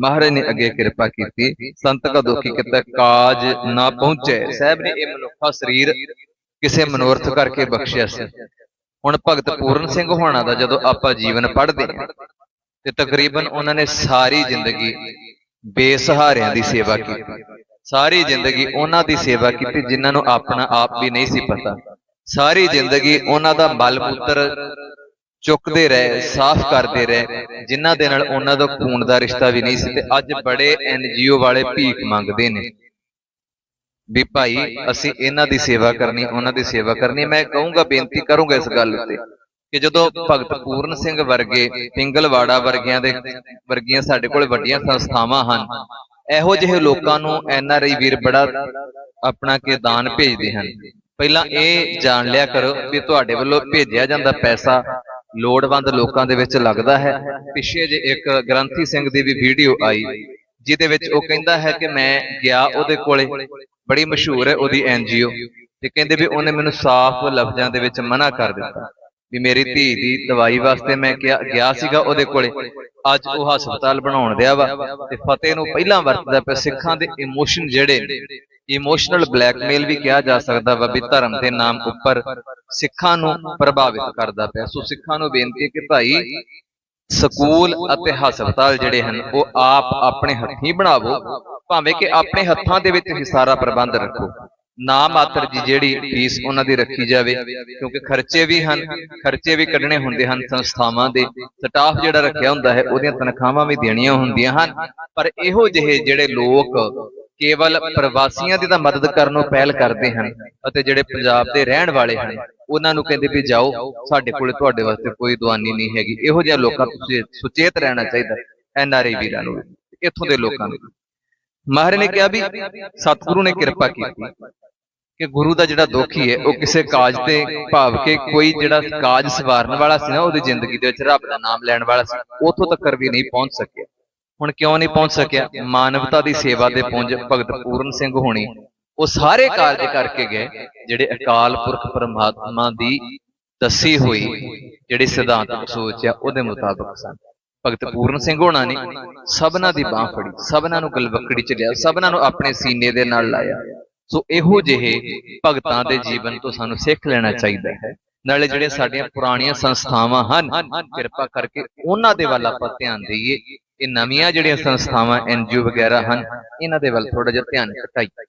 ਮਹਾਰਾਜ ਨੇ ਅੱਗੇ ਕਿਰਪਾ ਕੀਤੀ। ਸੰਤ ਕਾ ਦੁਖੀ ਕਿਤੇ ਕਾਜ ਨਾ ਪਹੁੰਚੇ। ਸਾਹਿਬ ਨੇ ਇਹ ਮਨੁੱਖਾ ਸਰੀਰ ਕਿਸੇ ਮਨੋਰਥ ਕਰਕੇ ਬਖਸ਼ਿਆ ਸੀ। ਹੁਣ ਭਗਤ ਪੂਰਨ ਸਿੰਘ ਹੋਣਾ ਦਾ ਜਦੋਂ ਆਪਾਂ ਜੀਵਨ ਪੜ੍ਹਦੇ ਤੇ ਤਕਰੀਬਨ ਉਹਨਾਂ ਨੇ ਸਾਰੀ ਜ਼ਿੰਦਗੀ ਬੇਸਹਾਰਿਆਂ ਦੀ ਸੇਵਾ ਕੀਤੀ। ਸਾਰੀ ਜ਼ਿੰਦਗੀ ਉਹਨਾਂ ਦੀ ਸੇਵਾ ਕੀਤੀ ਜਿਨ੍ਹਾਂ ਨੂੰ ਆਪਣਾ ਆਪ ਵੀ ਨਹੀਂ ਸੀ ਪਤਾ। ਸਾਰੀ ਜ਼ਿੰਦਗੀ ਉਹਨਾਂ ਦਾ ਮਲ ਪੁੱਤਰ ਚੁੱਕਦੇ ਰਹੇ ਸਾਫ਼ ਕਰਦੇ ਰਹੇ। ਜਿਨ੍ਹਾਂ ਦੇ ਨਾਲ ਉਹਨਾਂ ਦਾ ਖੂਨ ਦਾ ਰਿਸ਼ਤਾ ਵੀ ਨਹੀਂ ਸੀ ਤੇ ਅੱਜ ਬੜੇ ਐਨਜੀਓ ਵਾਲੇ ਭੀਖ ਮੰਗਦੇ ਨੇ। ਵੀ ਭਾਈ ਅਸੀਂ ਇਹਨਾਂ ਦੀ ਸੇਵਾ ਕਰਨੀ ਉਹਨਾਂ ਦੀ ਸੇਵਾ ਕਰਨੀ। ਮੈਂ ਕਹੂੰਗਾ ਬੇਨਤੀ ਕਰੂੰਗਾ ਇਸ ਗੱਲ ਉੱਤੇ ਕਿ ਜਦੋਂ ਭਗਤ ਪੂਰਨ ਸਿੰਘ ਵਰਗੇ ਪਿੰਗਲਵਾੜਾ ਵਰਗਿਆਂ ਦੇ ਵਰਗੀਆਂ ਸਾਡੇ ਕੋਲ ਵੱਡੀਆਂ ਸੰਸਥਾਵਾਂ ਹਨ ਇਹੋ ਜਿਹੇ ਲੋਕਾਂ ਨੂੰ ਐਨਆਰਆਈ ਵੀਰ ਬੜਾ ਆਪਣਾ ਕੇ ਦਾਨ ਭੇਜਦੇ ਹਨ। ਪਹਿਲਾਂ ਇਹ ਜਾਣ ਲਿਆ ਕਰੋ ਵੀ ਤੁਹਾਡੇ ਵੱਲੋਂ ਭੇਜਿਆ ਜਾਂਦਾ ਪੈਸਾ। ਲੋੜਵੰਦ ਲੋਕਾਂ ਦੇ ਵਿੱਚ ਲੱਗਦਾ ਹੈ। ਪਿੱਛੇ ਜੇ ਇੱਕ ਗ੍ਰੰਥੀ ਸਿੰਘ ਦੀ ਵੀ ਵੀਡੀਓ ਆਈ, ਜਿਹਦੇ ਵਿੱਚ ਉਹ ਕਹਿੰਦਾ ਹੈ ਕਿ ਮੈਂ ਗਿਆ ਉਹਦੇ ਕੋਲੇ, ਬੜੀ ਮਸ਼ਹੂਰ ਹੈ ਉਹਦੀ ਐਨਜੀਓ ਤੇ ਕਹਿੰਦੇ ਵੀ ਉਹਨੇ ਮੈਨੂੰ ਸਾਫ਼ ਲਫ਼ਜ਼ਾਂ ਦੇ ਵਿੱਚ ਮਨਾ ਕਰ ਦਿੱਤਾ। ਵੀ ਮੇਰੀ ਧੀ ਦੀ ਦਵਾਈ ਵਾਸਤੇ ਮੈਂ ਗਿਆ ਸੀਗਾ ਉਹਦੇ ਕੋਲੇ। ਅੱਜ ਉਹ ਹਸਪਤਾਲ ਬਣਾਉਣ ਦਿਆ ਵਾ ਤੇ ਫਤਿਹ ਨੂੰ ਪਹਿਲਾਂ ਵਰਤਦਾ ਪਿਆ। ਸਿੱਖਾਂ ਦੇ ਇਮੋਸ਼ਨ ਜਿਹੜੇ ਇਮੋਸ਼ਨਲ ਬਲੈਕਮੇਲ ਵੀ ਕਿਹਾ ਜਾ ਸਕਦਾ ਵਾ ਵੀ ਧਰਮ ਦੇ ਨਾਮ ਉੱਪਰ ਸਿੱਖਾਂ ਨੂੰ ਪ੍ਰਭਾਵਿਤ ਕਰਦਾ ਪਿਆ। ਸੋ ਸਿੱਖਾਂ ਨੂੰ ਬੇਨਤੀ ਹੈ ਕਿ ਭਾਈ, ਸਕੂਲ ਅਤੇ ਹਸਪਤਾਲ ਜਿਹੜੇ ਹਨ, ਉਹ ਆਪ ਆਪਣੇ ਹੱਥੀਂ ਬਣਾਵੋ। ਭਾਵੇਂ ਕਿ ਆਪਣੇ ਹੱਥਾਂ ਦੇ ਵਿੱਚ ਹੀ ਸਾਰਾ ਪ੍ਰਬੰਧ ਰੱਖੋ। ਨਾ ਮਾਤਰ ਜੀ ਜਿਹੜੀ ਫੀਸ ਉਹਨਾਂ ਦੀ ਰੱਖੀ ਜਾਵੇ, ਕਿਉਂਕਿ ਖਰਚੇ ਵੀ ਹਨ, ਖਰਚੇ ਵੀ ਕੱਢਣੇ ਹੁੰਦੇ ਹਨ ਸੰਸਥਾਵਾਂ ਦੇ। ਸਟਾਫ ਜਿਹੜਾ ਰੱਖਿਆ ਹੁੰਦਾ ਹੈ, ਉਹਦੀਆਂ ਤਨਖਾਹਾਂ ਵੀ ਦੇਣੀਆਂ ਹੁੰਦੀਆਂ ਹਨ। ਪਰ ਇਹੋ ਜਿਹੇ ਜਿਹੜੇ ਲੋਕ ਕੇਵਲ ਪ੍ਰਵਾਸੀਆਂ ਦੀ ਤਾਂ ਮਦਦ ਕਰਨ ਨੂੰ ਪਹਿਲ ਕਰਦੇ ਹਨ ਅਤੇ ਜਿਹੜੇ ਪੰਜਾਬ ਦੇ ਰਹਿਣ ਵਾਲੇ ਹਨ, ਉਹਨਾਂ ਨੂੰ ਕਹਿੰਦੇ ਵੀ ਜਾਓ, ਸਾਡੇ ਕੋਲ ਤੁਹਾਡੇ ਵਾਸਤੇ ਕੋਈ ਦਵਾਨੀ ਨਹੀਂ ਹੈਗੀ। ਇਹੋ ਜਿਹੇ ਲੋਕਾਂ ਤੋਂ ਸੁਚੇਤ ਰਹਿਣਾ ਚਾਹੀਦਾ, ਐਨ ਆਰ ਆਈ ਵੀਰਾਂ ਨੂੰ ਇੱਥੋਂ ਦੇ ਲੋਕਾਂ ਨੂੰ ਮਹਾਰਾਜ ਨੇ ਕਿਹਾ ਵੀ, ਸਤਿਗੁਰੂ ਨੇ ਕਿਰਪਾ ਕੀਤੀ। ਕਿ ਗੁਰੂ ਦਾ ਜਿਹੜਾ ਦੁਖੀ ਹੈ ਉਹ ਕਿਸੇ ਕਾਜ ਤੇ ਭਾਵ ਕਿ ਕੋਈ ਜਿਹੜਾ ਕਾਜ ਸਵਾਰਨ ਵਾਲਾ ਸੀ ਨਾ, ਉਹਦੀ ਜ਼ਿੰਦਗੀ ਦੇ ਵਿੱਚ ਰੱਬ ਦਾ ਨਾਮ ਲੈਣ ਵਾਲਾ ਸੀ, ਉਥੋਂ ਤੱਕ ਵੀ ਨਹੀਂ ਪਹੁੰਚ ਸਕਿਆ। ਹੁਣ ਕਿਉਂ ਨਹੀਂ ਪਹੁੰਚ ਸਕਿਆ? ਮਾਨਵਤਾ ਦੀ ਸੇਵਾ ਦੇ ਪੁੰਜ ਭਗਤ ਪੂਰਨ ਸਿੰਘ ਹੋਣੀ, ਉਹ ਸਾਰੇ ਕਾਰਜ ਕਰਕੇ ਗਏ, ਜਿਹੜੇ ਅਕਾਲ ਪੁਰਖ ਪਰਮਾਤਮਾ ਦੀ ਦੱਸੀ ਹੋਈ, ਜਿਹੜੀ ਸਿਧਾਂਤਕ ਸੋਚ ਆ ਉਹਦੇ ਮੁਤਾਬਕ ਸਨ। ਭਗਤ ਪੂਰਨ ਸਿੰਘ ਹੋਣਾ ਨੇ ਸਭਨਾਂ ਦੀ ਬਾਹ ਫੜੀ, ਸਭਨਾਂ ਨੂੰ ਗਲਵਕੜੀ ਚ ਲਿਆ, ਸਭਨਾਂ ਨੂੰ ਆਪਣੇ ਸੀਨੇ ਦੇ ਨਾਲ ਲਾਇਆ। ਸੋ ਇਹੋ ਜਿਹੇ ਭਗਤਾਂ ਦੇ ਜੀਵਨ ਤੋਂ ਸਾਨੂੰ ਸਿੱਖ ਲੈਣਾ ਚਾਹੀਦਾ ਹੈ। ਨਾਲੇ ਜਿਹੜੇ ਸਾਡੀਆਂ ਪੁਰਾਣੀਆਂ ਸੰਸਥਾਵਾਂ ਹਨ ਕਿਰਪਾ ਕਰਕੇ ਉਹਨਾਂ ਦੇ ਵੱਲ ਆਪਾਂ ਧਿਆਨ ਦਈਏ। ਇਹ ਨਵੀਆਂ ਜਿਹੜੀਆਂ ਸੰਸਥਾਵਾਂ ਐਨਜੀਓ ਵਗੈਰਾ ਹਨ ਇਹਨਾਂ ਦੇ ਵੱਲ ਥੋੜਾ ਜਿਹਾ ਧਿਆਨ ਘਟਾਈਏ।